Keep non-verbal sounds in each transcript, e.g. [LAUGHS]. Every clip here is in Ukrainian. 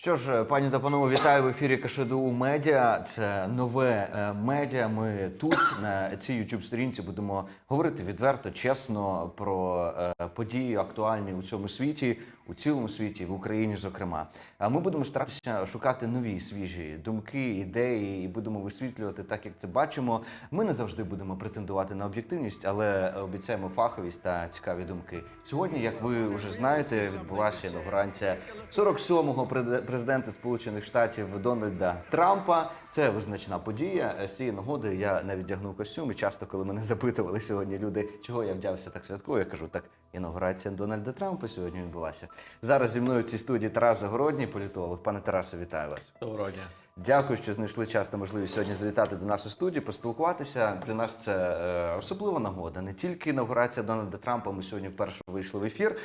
Що ж, пані та панове, вітаю в ефірі КШДУ Медіа. Це нове е, медіа. Ми тут на цій youtube сторінці будемо говорити відверто, чесно про е, події актуальні у цьому світі, у цілому світі, в Україні, зокрема. А ми будемо старатися шукати нові свіжі думки, ідеї, і будемо висвітлювати так, як це бачимо. Ми не завжди будемо претендувати на об'єктивність, але обіцяємо фаховість та цікаві думки. Сьогодні, як ви вже знаєте, відбулася інаугурація 47-го президента Сполучених Штатів Дональда Трампа. Це визначна подія. З цієї нагоди я навіть вдягнув костюм. І часто, коли мене запитували сьогодні люди, чого я вдягся так святково, я кажу, так інаугурація Дональда Трампа сьогодні відбулася. Зараз зі мною в цій студії Тарас Загородній, політолог. Пане Тарасе, вітаю вас. Доброго дня. Дякую, що знайшли час та можливість сьогодні завітати до нас у студію, поспілкуватися. Для нас це е, особлива нагода. Не тільки інаугурація Дональда Трампа. Ми сьогодні вперше вийшли в ефір.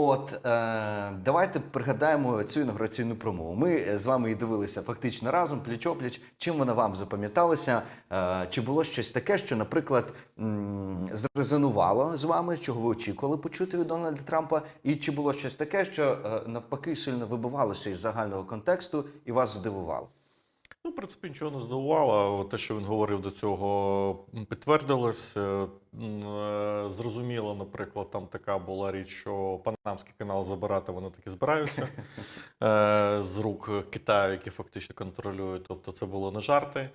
От е, давайте пригадаємо цю інаугураційну промову. Ми е, з вами її дивилися фактично разом, пліч-опліч. Чим вона вам запам'яталася? Е, чи було щось таке, що, наприклад, м, зрезонувало з вами, чого ви очікували почути від Дональда Трампа? І чи було щось таке, що е, навпаки сильно вибивалося із загального контексту і вас здивувало? Ну, в принципі, нічого не здивувало. Те, що він говорив до цього, підтвердилось. Е, е, Зрозуміло, наприклад, там така була річ, що Панамський канал забирати вони таки збираються [LAUGHS] е, з рук Китаю, які фактично контролюють. Тобто це було не жарти.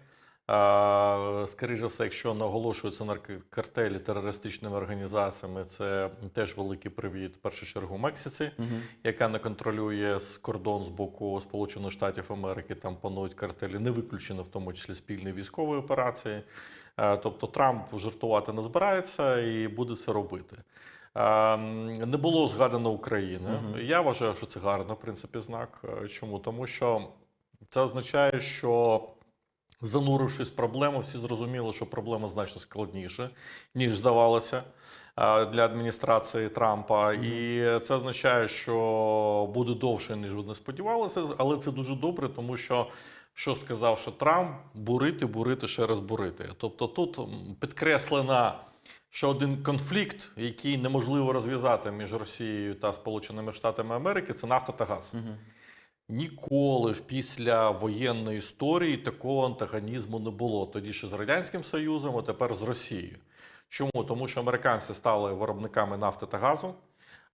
Скоріше за все, якщо наголошуються наркокартелі терористичними організаціями, це теж великий привіт в першу чергу Мексиці. яка не контролює з кордон з боку Сполучених Штатів Америки, там панують картелі, не виключено в тому числі спільні військові операції. Тобто Трамп жартувати не збирається і буде це робити. Не було згадано України. Мгм. Я вважаю, що це гарно, в принципі, знак. Чому? Тому що це означає, що. Занурившись в проблему, всі зрозуміли, що проблема значно складніша, ніж здавалося для адміністрації Трампа. І це означає, що буде довше, ніж вони сподівалися, але це дуже добре, тому що. Що сказав, що Трамп бурити, бурити, ще раз бурити. Тобто тут підкреслена ще один конфлікт, який неможливо розв'язати між Росією та Сполученими Штатами Америки, це нафта та газ. Ніколи в після воєнної історії такого антагонізму не було. Тоді ще з Радянським Союзом, а тепер з Росією. Чому? Тому що американці стали виробниками нафти та газу,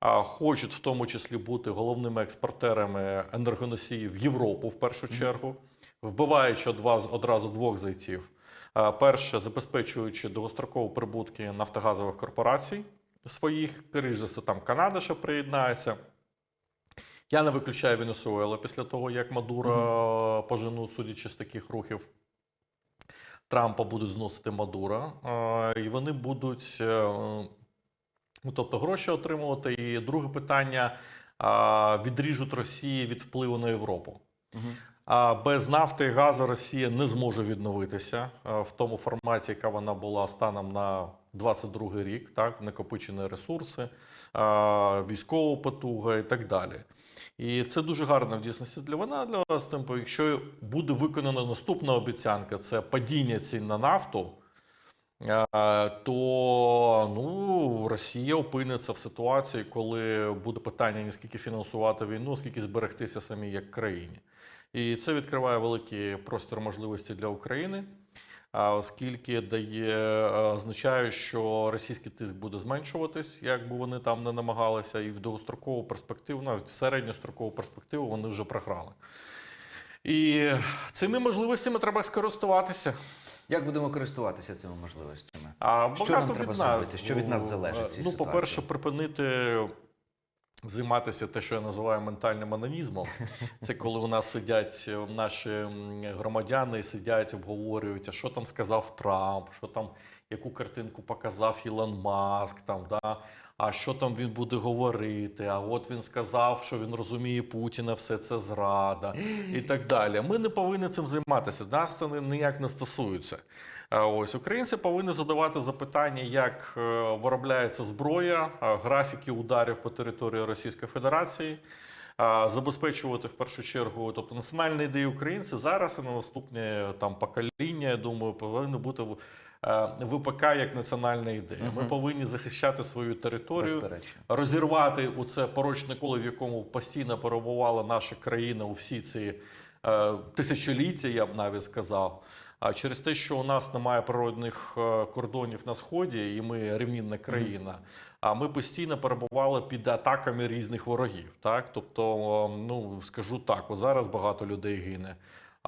а хочуть в тому числі бути головними експортерами енергоносіїв в Європу в першу чергу, вбиваючи одразу двох зайців. Перше, забезпечуючи довгострокові прибутки нафтогазових корпорацій своїх, скоріш за все, там Канада ще приєднається. Я не виключаю Венесуела після того, як Мадуро поженуть, судячи з таких рухів. Трампа будуть зносити Мадура, і вони будуть е, ну, тобто гроші отримувати. І друге питання: відріжуть Росії від впливу на Європу. А без нафти і газу Росія не зможе відновитися е, в тому форматі, яка вона була станом на 22 рік, так, накопичені ресурси, військова потуга і так далі. І це дуже гарна в дійсності для вона для вас. Темпо, якщо буде виконана наступна обіцянка, це падіння цін на нафту. е, То ну, Росія опиниться в ситуації, коли буде питання не скільки фінансувати війну, скільки зберегтися самій як країні. І це відкриває великий простір можливості для України, оскільки дає е, означає, що російський тиск буде зменшуватись, як би вони там не намагалися, і в довгострокову перспективу, навіть в середньострокову перспективу вони вже програли. І цими можливостями треба скористуватися. Як будемо користуватися цими можливостями? А Що нам треба від нас. зробити? Що від нас залежить Ну, по-перше, припинити займатися те, що я називаю ментальним анонізмом. [LAUGHS] Це коли у нас сидять е, наші громадяни і сидять, обговорюють, а що там сказав Трамп, що там, яку картинку показав Ілон Маск, там, да, а що там він буде говорити, а от він сказав, що він розуміє Путіна, все це зрада і так далі. Ми не повинні цим займатися. Нас це ні- ніяк не стосується. Ось українці повинні задавати запитання, як е, виробляється зброя, е, графіки ударів по території Російської Федерації. Забезпечувати в першу чергу, тобто національні ідеї українців зараз і на наступне там покоління, я думаю, повинні бути ВПК як національна ідея. Ми повинні захищати свою територію, розірвати у це порочне коло, в якому постійно перебувала наша країна у всі ці е, тисячоліття, я б навіть сказав. А через те, що у нас немає природних е, кордонів на сході, і ми рівнинна країна. А ми постійно перебували під атаками різних ворогів. Так, тобто, е, ну скажу так, зараз багато людей гине.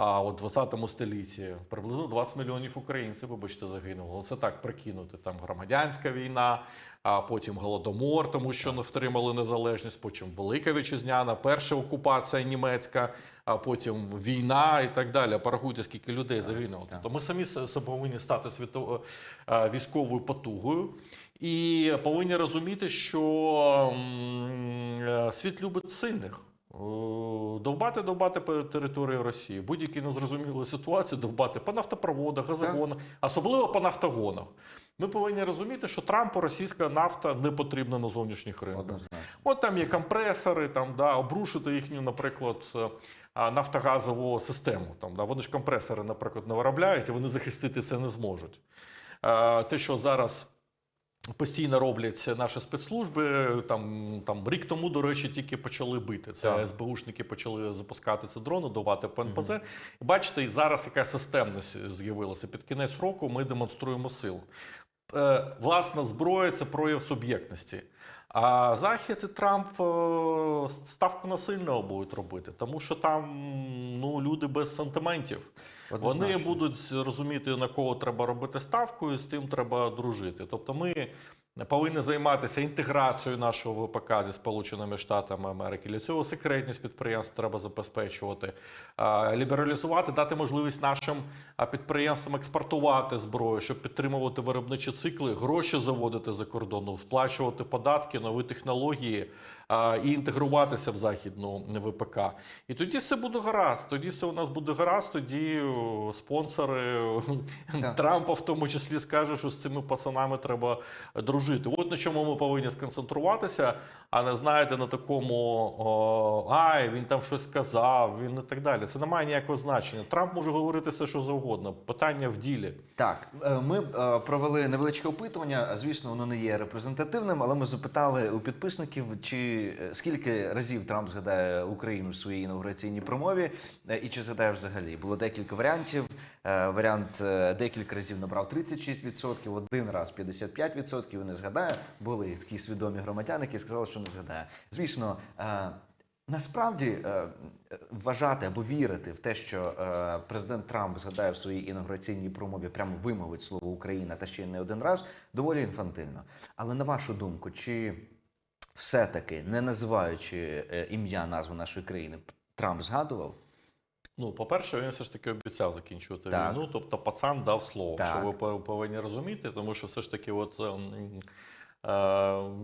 А от 20 столітті приблизно 20 мільйонів українців, вибачте, загинуло. Це так прикинути. Там громадянська війна, а потім голодомор, тому що не втримали незалежність. Потім Велика Вітчизняна, перша окупація німецька, а потім війна і так далі. Порахуйте, скільки людей загинуло. так. Тобто ми самі повинні стати світовою військовою потугою. І повинні розуміти, що е, світ любить сильних. Е, Довбати, довбати по території Росії. Будь-які незрозумілі ситуації довбати по нафтопроводах, газогонах, особливо по нафтогонах. Ми повинні розуміти, що Трампу російська нафта не потрібна на зовнішніх ринках. От там є компресори, там да, обрушити їхню, наприклад, е, нафтогазову систему. Там да, вони ж компресори, наприклад, не виробляють, і вони захистити це не зможуть. Е, Те, що зараз. Постійно роблять наші спецслужби. Там, там рік тому, до речі, тільки почали бити. Це Так. СБУшники почали запускати ці дрони, давати ПНПЗ. Угу. Бачите, і зараз яка системність з'явилася. Під кінець року ми демонструємо силу. Е, власна зброя це прояв суб'єктності. А Захід і Трамп е, ставку на сильного будуть робити, тому що там ну, люди без сантиментів. Вони будуть розуміти, на кого треба робити ставку, і з тим треба дружити. Тобто ми повинні займатися інтеграцією нашого ВПК зі Сполученими Штатами Америки. Для цього секретність підприємств треба забезпечувати, лібералізувати, дати можливість нашим підприємствам експортувати зброю, щоб підтримувати виробничі цикли, гроші заводити за кордону, сплачувати податки, нові технології і інтегруватися в західну ВПК. І тоді все буде гаразд. Тоді все у нас буде гаразд. Тоді спонсори [LAUGHS] Так. Трампа, в тому числі, скаже, що з цими пацанами треба дружити. От на чому ми повинні сконцентруватися, а не знаєте на такому о, ай, він там щось сказав, він і так далі. Це не має ніякого значення. Трамп може говорити все, що завгодно. Питання в ділі. Так, е, ми е, провели невеличке опитування. Звісно, воно не є репрезентативним, але ми запитали у підписників, чи е, скільки разів Трамп згадає Україну в своїй інаугураційній промові, е, і чи згадає взагалі. Було декілька варіантів. Е, Варіант декілька разів набрав 36%, один раз 55% і не згадає. Були такі свідомі громадяни, які сказали, що не згадає. Звісно. Насправді вважати або вірити в те, що президент Трамп згадає в своїй інаугураційній промові, прямо вимовить слово Україна та ще не один раз, доволі інфантильно. Але на вашу думку, чи все-таки, не називаючи е, ім'я назву нашої країни, Трамп згадував? Ну, по-перше, він все ж таки обіцяв закінчувати Так. війну. Тобто, пацан дав слово, Так. що ви повинні розуміти, тому що все ж таки, от ем,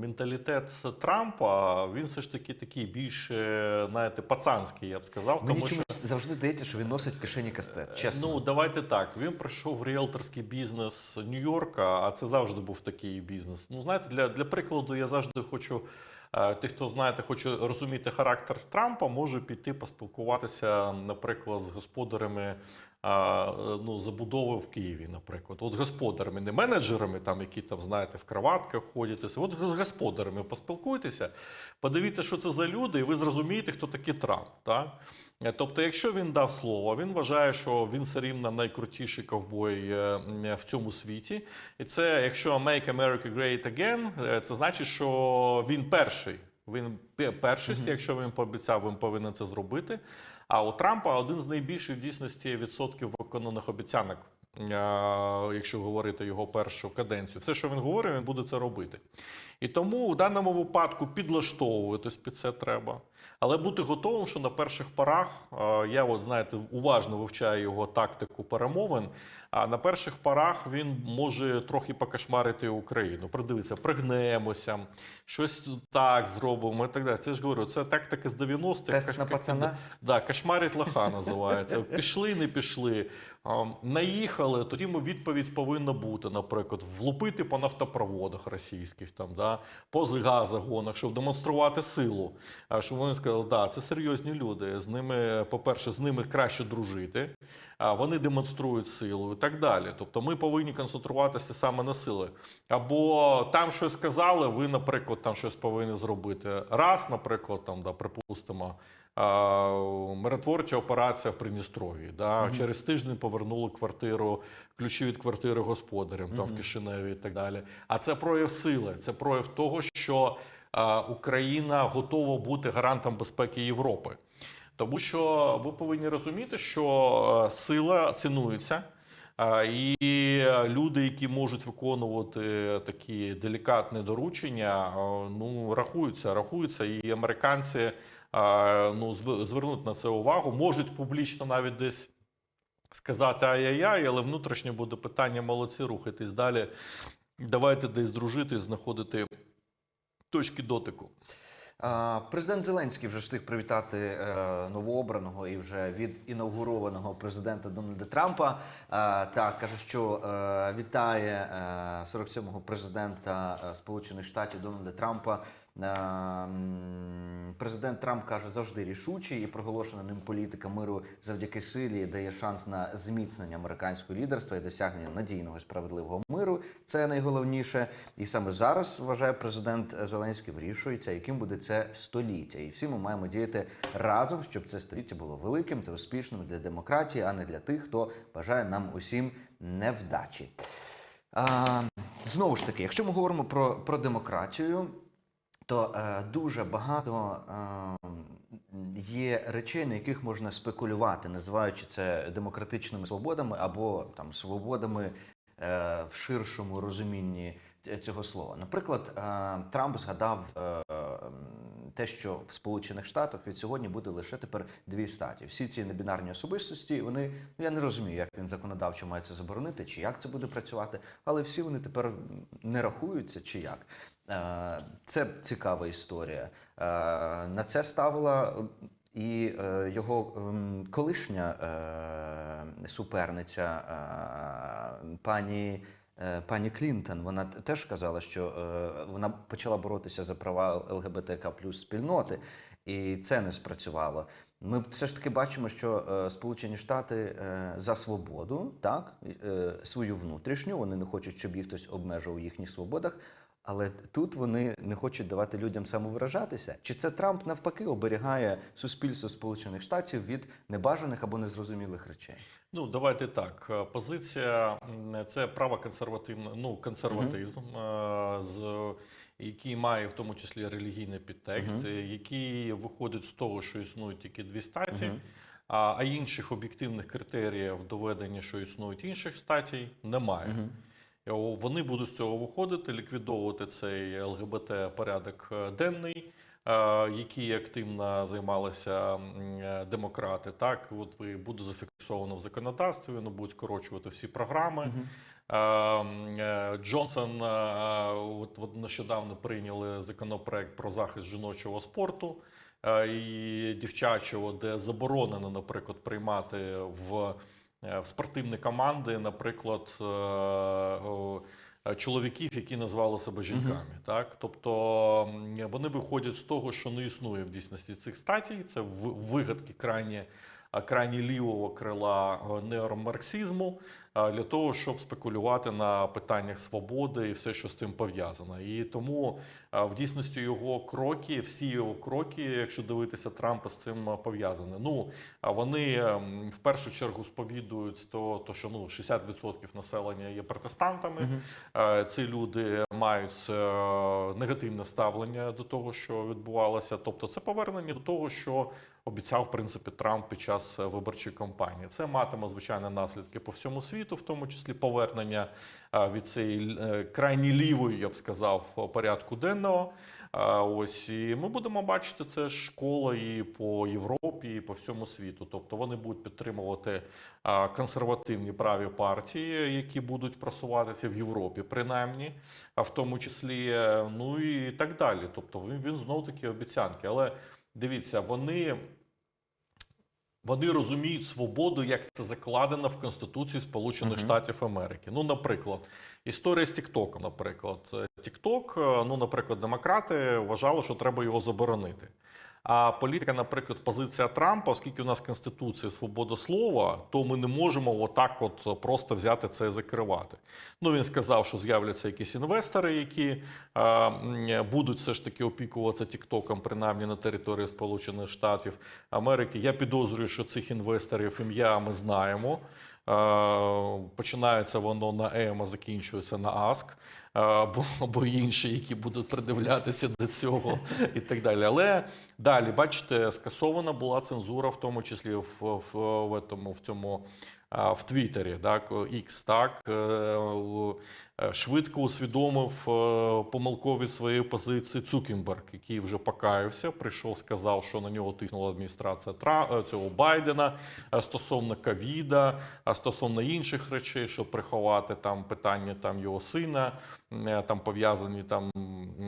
менталітет Трампа, він все ж таки такий більш, е, знаєте, пацанський, я б сказав. Мені тому що завжди здається, що він носить в кишені кастет. Чесно. Ну, давайте так. Він прийшов в ріелторський бізнес Нью-Йорка, а це завжди був такий бізнес. Ну, знаєте, для, для прикладу, я завжди хочу. е, Тих, хто знаєте, хоче розуміти характер Трампа, може піти поспілкуватися, наприклад, з господарями е, ну, забудови в Києві, наприклад. От з господарами, не менеджерами, там, які там, знаєте, в кроватках ходять. От з господарами поспілкуйтеся, подивіться, що це за люди, і ви зрозумієте, хто такий Трамп. Так? Е, Тобто, якщо він дав слово, він вважає, що він все рівно найкрутіший ковбой е, в цьому світі. І це, якщо Make America Great Again, е, це значить, що він перший. Він пе- перший, якщо він пообіцяв, він повинен це зробити. А у Трампа один з найбільших в дійсності відсотків виконаних обіцянок, е, якщо говорити його першу каденцію. Все, що він говорить, він буде це робити. І тому в даному випадку підлаштовуватись під це треба. Але бути готовим, що на перших порах е, я, от знаєте, уважно вивчаю його тактику перемовин. А на перших порах він може трохи покошмарити Україну. Придивитися, пригнемося, щось так зробимо і так далі. Це ж говорю, це тактика з 90-х. Тест Каш- на пацана? Да, кошмарить лоха називається. [LAUGHS] Пішли, не пішли. Наїхали, тоді відповідь повинна бути, наприклад, влупити по нафтопроводах російських, там, да, по газогонах, щоб демонструвати силу. А щоб вони сказали, да, це серйозні люди. З ними, по-перше, з ними краще дружити. а, вони демонструють силу і так далі. Тобто ми повинні концентруватися саме на сили. Або там щось сказали, ви, наприклад, там щось повинні зробити. Раз, наприклад, там, да, припустимо, миротворча операція в Придністров'ї. Да, Через тиждень повернули квартиру, ключі від квартири господарям там, в Кишиневі і так далі. А це прояв сили, це прояв того, що Україна готова бути гарантом безпеки Європи. Тому що ви повинні розуміти, що сила цінується. І люди, які можуть виконувати такі делікатні доручення, ну рахуються, рахуються, і американці ну зв- звернуть на це увагу, можуть публічно навіть десь сказати ай-яй-яй, але внутрішнє буде питання молодці, рухайтесь далі. Давайте десь дружити, знаходити точки дотику. Президент Зеленський вже встиг привітати е, новообраного і вже від інаугурованого президента Дональда Трампа. Так каже, що е, вітає е, 47-го президента е, Сполучених Штатів Дональда Трампа. Е, Президент Трамп каже завжди рішучий і проголошена ним політика миру завдяки силі дає шанс на зміцнення американського лідерства і досягнення надійного справедливого миру. Це найголовніше. І саме зараз вважає президент Зеленський вирішується, яким буде це століття. І всі ми маємо діяти разом, щоб це століття було великим та успішним для демократії, а не для тих, хто бажає нам усім невдачі. А, знову ж таки, якщо ми говоримо про, про демократію, то е, дуже багато е, є речей, на яких можна спекулювати, називаючи це демократичними свободами або там свободами е, в ширшому розумінні цього слова. Наприклад, е, Трамп згадав е, те, що в Сполучених Штатах від сьогодні буде лише тепер дві статі. Всі ці небінарні особистості, вони ну я не розумію, як він законодавчо має це заборонити, чи як це буде працювати, але всі вони тепер не рахуються, чи як. Е, Це цікава історія. Е, На це ставила і е, його ем, колишня суперниця пані. Е, Пані Клінтон, вона теж казала, що е, вона почала боротися за права ЛГБТК плюс спільноти, і це не спрацювало. Ми все ж таки бачимо, що е, Сполучені Штати за свободу, так свою внутрішню, вони не хочуть, щоб їх хтось обмежував у їхніх свободах. Але тут вони не хочуть давати людям самовиражатися. Чи це Трамп навпаки оберігає суспільство Сполучених Штатів від небажаних або незрозумілих речей? Ну, давайте так. Е, Позиція це правоконсервативна, ну, консерватизм, е, з, який має в тому числі релігійний підтекст, е, який виходить з того, що існують тільки дві статі, Мгм. а, а інших об'єктивних критеріїв доведення, що існують інших статей, немає. О, Вони будуть з цього виходити, ліквідовувати цей ЛГБТ порядок е, денний, е, який активно займалися е, демократи. Так, от ви буде зафіксовано в законодавстві, вони будуть скорочувати всі програми. Е, е, Джонсон е, от, от нещодавно прийняли законопроект про захист жіночого спорту е, і дівчачого, де заборонено, наприклад, приймати в, е, в спортивні команди, наприклад, е, е, чоловіків, які назвали себе жінками. Так? Тобто вони виходять з того, що не існує в дійсності цих статій. Це вигадки крайні. Крайні лівого крила е, неомарксизму а, для того, щоб спекулювати на питаннях свободи і все, що з цим пов'язано. І тому в дійсності його кроки, всі його кроки, якщо дивитися Трампа, з цим пов'язані. Ну вони ем, в першу чергу сповідують то, то що ну 60% населення є протестантами. Е, Ці люди мають е, негативне ставлення до того, що відбувалося. Тобто, це повернення до того, що обіцяв в принципі Трамп під час е, виборчої кампанії. Це матиме звичайно наслідки по всьому світу, в тому числі повернення е, від цієї е, крайні лівої, я б сказав, порядку денного. Ось і ми будемо бачити це школа по Європі, і по всьому світу. Тобто вони будуть підтримувати консервативні праві партії, які будуть просуватися в Європі, принаймні, а в тому числі, е, ну і так далі. Тобто він, він знов таки обіцянки. Але дивіться, вони. Вони розуміють свободу, як це закладено в Конституції Сполучених. Штатів Америки. Ну, наприклад, історія з Тіктоком, наприклад. Тікток, ну, наприклад, демократи вважали, що треба його заборонити. А політика, наприклад, позиція Трампа, оскільки у нас конституція свобода слова, то ми не можемо отак, от просто взяти це і закривати. Ну він сказав, що з'являться якісь інвестори, які е, будуть все ж таки опікуватися Тіктоком, принаймні на території Сполучених Штатів Америки. Я підозрюю, що цих інвесторів ім'я ми знаємо. Починається воно на М, а закінчується на АСК або, або інші, які будуть придивлятися до цього і так далі. Але далі, бачите, скасована була цензура, в тому числі в, в, в, этому, в цьому в Твіттері, так, X, так, е, е, швидко усвідомив е, помилкові свої позиції Цукенберг, який вже покаявся, прийшов, сказав, що на нього тиснула адміністрація Тра... е, цього Байдена е, стосовно ковіда, стосовно інших речей, щоб приховати там питання там його сина, е, там пов'язані там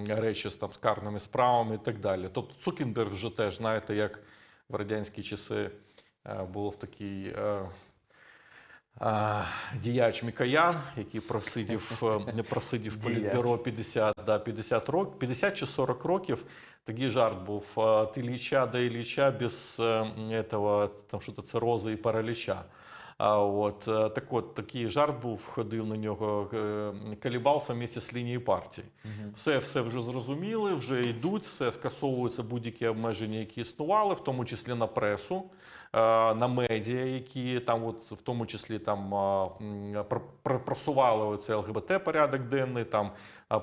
речі з там з карними справами і так далі. Тобто Цукенберг вже теж, знаєте, як в радянські часи е, був такий. Діяч Мікоян, який просидів, е, не просидів [LAUGHS] політбюро 50, да, 50 років, 50 чи 40 років. Такий жарт був. Ти ліча да і ліча без е, этого, там що-то рози і параліча. А от е, так от такий жарт був, ходив на нього, е, колібався вместе з лінією партії. Все, все вже зрозуміли, вже йдуть, все скасовуються будь-які обмеження, які існували, в тому числі на пресу, е, на медіа, які там, от, в тому числі там просували оцей ЛГБТ порядок денний, там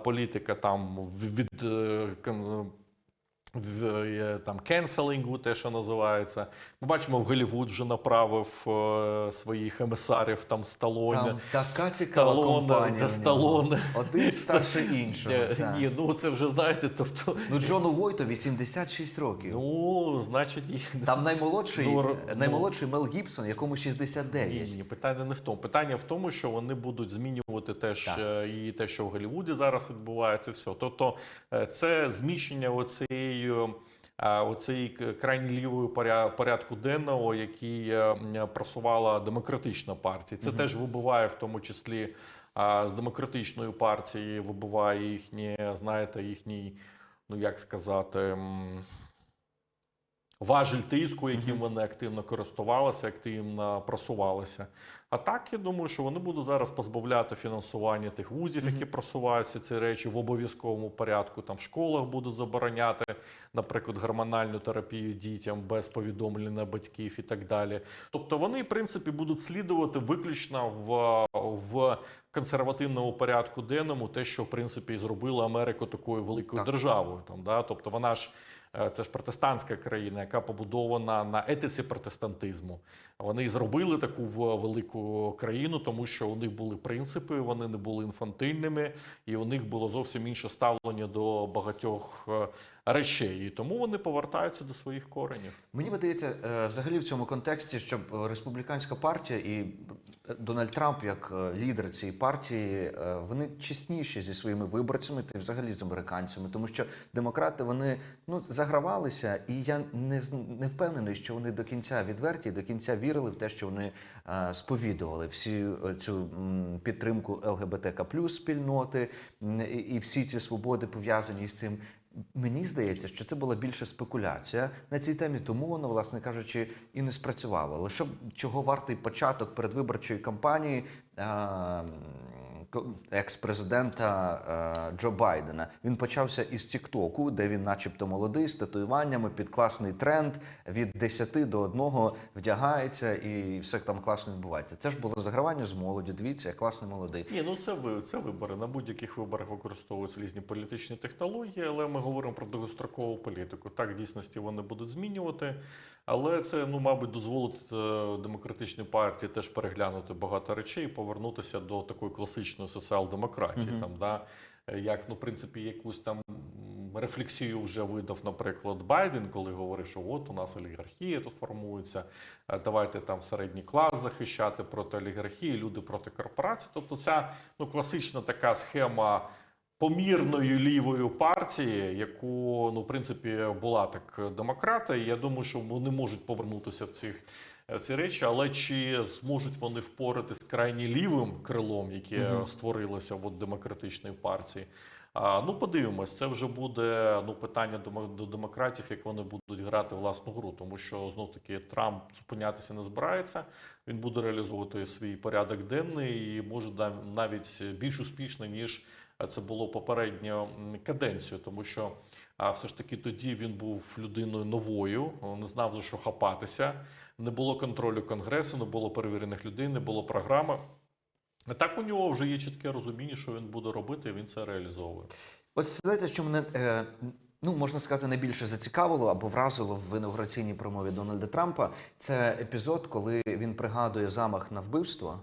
політика там від. Е, там кенселінгу, те, що називається. Ми бачимо, в Голлівуд вже направив е, своїх емісарів там Сталоне. Там така цікава Сталоне, компанія. та. Сталоне. Один старше іншого. Так. Ні, ну це вже знаєте, тобто. Ну, Джону Войту 86 років. Ну, значить, і- Там наймолодший, Ну, наймолодший Мел Гібсон, якому 69. Ні, ні, питання не в тому. Питання в тому, що вони будуть змінювати теж Так. е, і те, що в Голлівуді зараз відбувається, все. Тобто е, це зміщення оцієї. Е, Оцеї к- крайні лівої порядку денного, який е, просувала демократична партія, це теж вибиває в тому числі з демократичної партії, вибиває їхні, знаєте, їхній, ну як сказати, важель тиску, яким вони активно користувалися, активно просувалися. А так я думаю, що вони будуть зараз позбавляти фінансування тих вузів, які просуваються ці речі в обов'язковому порядку. Там в школах будуть забороняти, наприклад, гормональну терапію дітям без повідомлення батьків і так далі. Тобто вони, в принципі, будуть слідувати виключно в, в консервативному порядку денному, те, що в принципі і зробила Америку такою великою Так. державою. Там да, тобто вона ж. Е, Це ж протестантська країна, яка побудована на етиці протестантизму. Вони зробили таку велику країну, тому що у них були принципи, вони не були інфантильними, і у них було зовсім інше ставлення до багатьох е, речей. І тому вони повертаються до своїх коренів. Мені видається, е, взагалі в цьому контексті, щоб республіканська партія і е, Дональд Трамп, як лідер цієї партії, вони чесніші зі своїми виборцями та взагалі з американцями, тому що демократи вони ну загравалися, і я не не впевнений, що вони до кінця відверті, до кінця вірили в те, що вони е, сповідували всі е, цю підтримку ЛГБТК плюс спільноти і, всі ці свободи пов'язані з цим. Мені здається, що це була більше спекуляція на цій темі, тому воно, власне кажучи, і не спрацювало. Лише чого вартий початок передвиборчої кампанії е, екс-президента е, Джо Байдена. Він почався із Тіктоку, де він, начебто, молодий, з татуюваннями, під класний тренд від 10 до 1 вдягається і все там класно відбувається. Це ж було загравання з молоді. Дивіться, як класний молодий. Ні, ну це ви це вибори. На будь-яких виборах використовуються різні політичні технології, але ми говоримо про довгострокову політику. Так, в дійсності вони будуть змінювати, але це, ну, мабуть, дозволить е, демократичній партії теж переглянути багато речей і повернутися до такої класичної соціал-демократії. Мгм. Там, да, як, ну, в принципі, якусь там рефлексію вже видав, наприклад, Байден, коли говорив, що от у нас олігархія тут формується, е, давайте там середній клас захищати проти олігархії, люди проти корпорацій. Тобто ця ну, класична така схема помірною лівою партії, яку ну в принципі була так демократи. І я думаю, що вони можуть повернутися в цих ці речі, але чи зможуть вони впоратися з крайні лівим крилом, яке Мгм. створилося от демократичної партії? А, ну, подивимось, це вже буде ну питання до, до демократів, як вони будуть грати власну гру, тому що знов таки Трамп зупинятися не збирається. Він буде реалізовувати свій порядок денний і може навіть більш успішно, ніж це було попередньо каденцію, тому що все ж таки тоді він був людиною новою, не знав за що хапатися, не було контролю конгресу, не було перевірених людей, не було програми. А так у нього вже є чітке розуміння, що він буде робити, і він це реалізовує. От знаєте, що мене е, ну можна сказати найбільше зацікавило або вразило в інаугураційній промові Дональда Трампа. Це епізод, коли він пригадує замах на вбивство.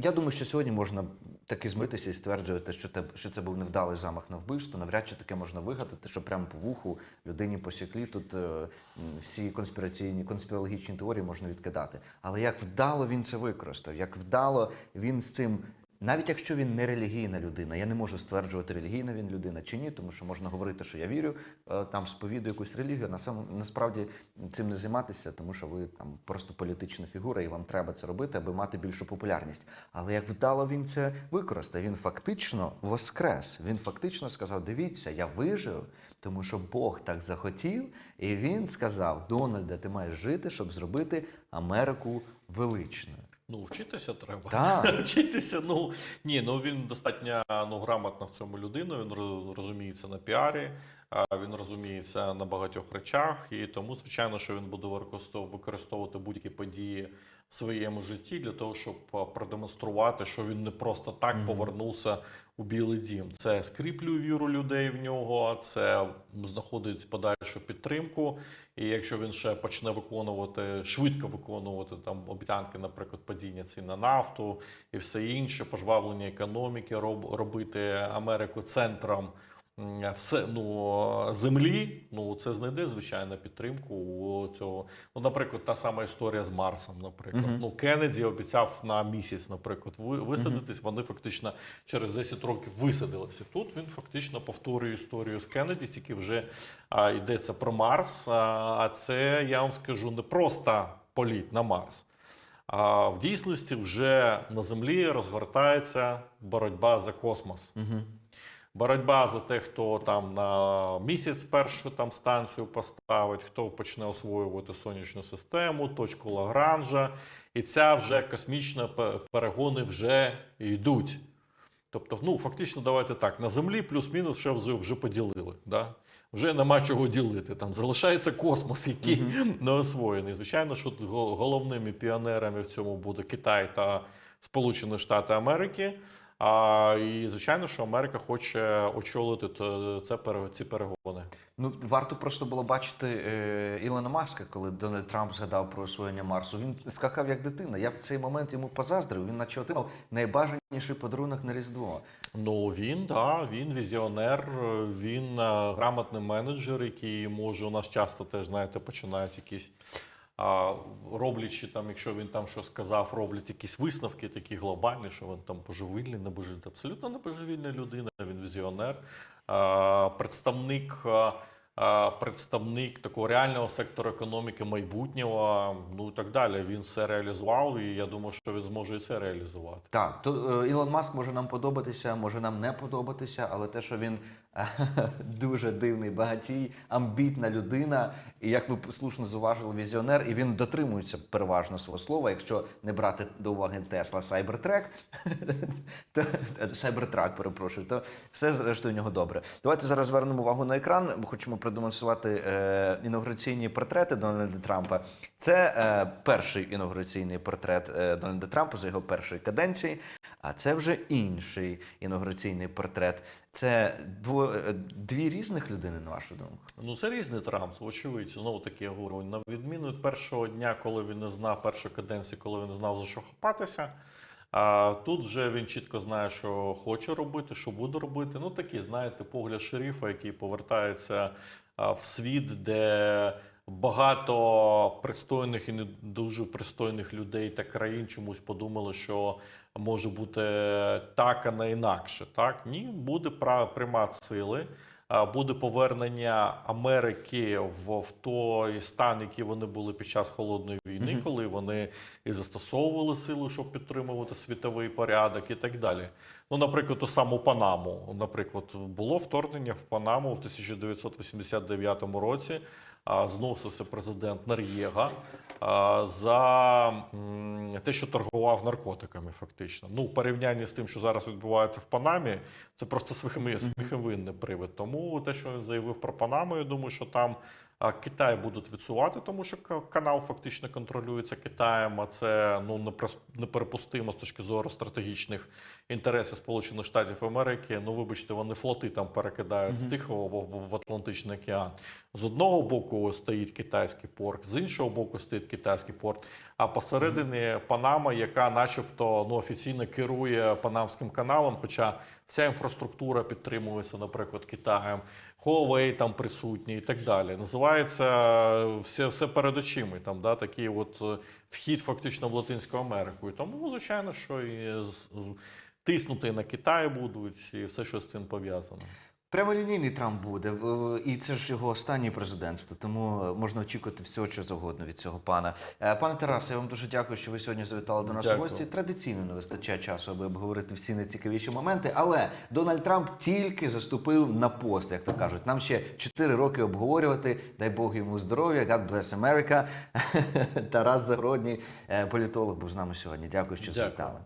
Я думаю, що сьогодні можна таки змитися і стверджувати, що те, що це був невдалий замах на вбивство. Навряд чи таке можна вигадати, що прямо по вуху людині посіклі. Тут е, всі конспіраційні конспірологічні теорії можна відкидати. Але як вдало він це використав, як вдало він з цим навіть якщо він не релігійна людина, я не можу стверджувати, релігійна він людина чи ні, тому що можна говорити, що я вірю, е, там сповідую якусь релігію. На сам насправді цим не займатися, тому що ви там просто політична фігура, і вам треба це робити, аби мати більшу популярність. Але як вдало він це використав, він фактично воскрес. Він фактично сказав: дивіться, я вижив, тому що Бог так захотів, і він сказав: Дональде, ти маєш жити, щоб зробити Америку величною. Ну, вчитися треба. Так. [LAUGHS] Вчитися, ну ні, ну він достатньо ну, грамотна в цьому людина. Він розуміється на піарі, а, він розуміється на багатьох речах, і тому, звичайно, що він буде використов- використовувати будь-які події в своєму житті для того, щоб продемонструвати, що він не просто так Мгм. повернувся у Білий Дім. Це скріплює віру людей в нього, це знаходить подальшу підтримку. І якщо він ще почне виконувати швидко виконувати там обіцянки, наприклад, падіння цін на нафту і все інше, пожвавлення економіки, роб, робити Америку центром все ну землі, ну це знайде звичайно підтримку у цього. Ну, наприклад, та сама історія з Марсом. Наприклад, Мгм. ну Кеннеді обіцяв на місяць, наприклад, ви- висадитись. Вони фактично через 10 років висадилися. Тут він фактично повторює історію з Кеннеді, тільки вже а, йдеться про Марс. А, а це я вам скажу не просто політ на Марс. А в дійсності вже на землі розгортається боротьба за космос. Угу. Боротьба за те, хто там на місяць першу там станцію поставить, хто почне освоювати сонячну систему, точку Лагранжа. І ця вже космічна перегони вже йдуть. Тобто, ну фактично, давайте так: на землі плюс-мінус ще вже, вже поділили. Да? Вже нема чого ділити. Там залишається космос, який не освоєний. Звичайно, що головними піонерами в цьому буде Китай та Сполучені Штати Америки. А, і звичайно, що Америка хоче очолити це пере- ці перегони. Ну, варто просто було бачити е, Ілона Маска, коли Дональд Трамп згадав про освоєння Марсу. Він скакав як дитина. Я б цей момент йому позаздрив. Він наче отримав найбажаніший подарунок на Різдво. Ну він да, він візіонер, він е, грамотний менеджер, який може у нас часто теж знаєте, починають якісь. А, роблячи там, якщо він там щось сказав, роблять якісь висновки такі глобальні, що він там божевільний, не божевільний. Абсолютно не божевільна людина, він візіонер, представник, представник такого реального сектору економіки майбутнього, ну і так далі. Він все реалізував, і я думаю, що він зможе і це реалізувати. Так, то е, Ілон Маск може нам подобатися, може нам не подобатися, але те, що він [LAUGHS] дуже дивний багатій, амбітна людина, і як ви слушно зауважили, візіонер, і він дотримується переважно свого слова. Якщо не брати до уваги Тесла Cybertruck, [LAUGHS] то Cybertruck, перепрошую, то все зрештою нього добре. Давайте зараз звернемо увагу на екран. Ми хочемо продемонструвати е, інаугураційні портрети Дональда Трампа. Це е, перший інаугураційний портрет е, Дональда Трампа за його першої каденції. А це вже інший інаугураційний портрет. Це дво, е, дві різних людини, на вашу думку. Ну, це різний Трамп, очевидь. Знову таки я говорю, на відміну від першого дня, коли він не знав першої каденції, коли він не знав за що хапатися. А тут вже він чітко знає, що хоче робити, що буде робити. Ну такий, знаєте, погляд шерифа, який повертається в світ, де багато пристойних і не дуже пристойних людей та країн чомусь подумали, що може бути так, а не інакше. Так? Ні, буде примат сили. Буде повернення Америки в, в той стан, який вони були під час холодної війни, коли вони і застосовували силу, щоб підтримувати світовий порядок, і так далі. Ну, наприклад, ту саму Панаму. Наприклад, було вторгнення в Панаму в 1989 році. Зносився президент Нар'єга за те, що торгував наркотиками, фактично. Ну, в порівнянні з тим, що зараз відбувається в Панамі, це просто сміховинний привид. Тому те, що він заявив про Панаму, я думаю, що там Китай будуть відсувати, тому що канал фактично контролюється Китаєм. А це ну неприпустимо з точки зору стратегічних інтересів Сполучених Штатів Америки. Ну, вибачте, вони флоти там перекидають з Тихого в, в, в Атлантичний океан. З одного боку стоїть китайський порт, з іншого боку стоїть китайський порт. А посередині Панама, яка, начебто, ну офіційно керує Панамським каналом, хоча вся інфраструктура підтримується, наприклад, Китаєм. Huawei там присутні і так далі. Називається е, все, все перед очима. Там да, такий от е, вхід фактично в Латинську Америку. І тому, звичайно, що і тиснути на Китай будуть, і все, що з цим пов'язано. Прямолінійний Трамп буде, в- і це ж його останнє президентство, тому е, можна очікувати всього, що завгодно від цього пана. Е, Пане Тарасе, я вам дуже дякую, що ви сьогодні завітали до нас Дякую. гості. Традиційно не вистачає часу, аби обговорити всі найцікавіші моменти. Але Дональд Трамп тільки заступив на пост, як то кажуть. Нам ще 4 роки обговорювати. Дай Бог йому здоров'я. God bless America. [LAUGHS] Тарас Загородній, е, політолог, був з нами сьогодні. Дякую, що Дякую. завітали.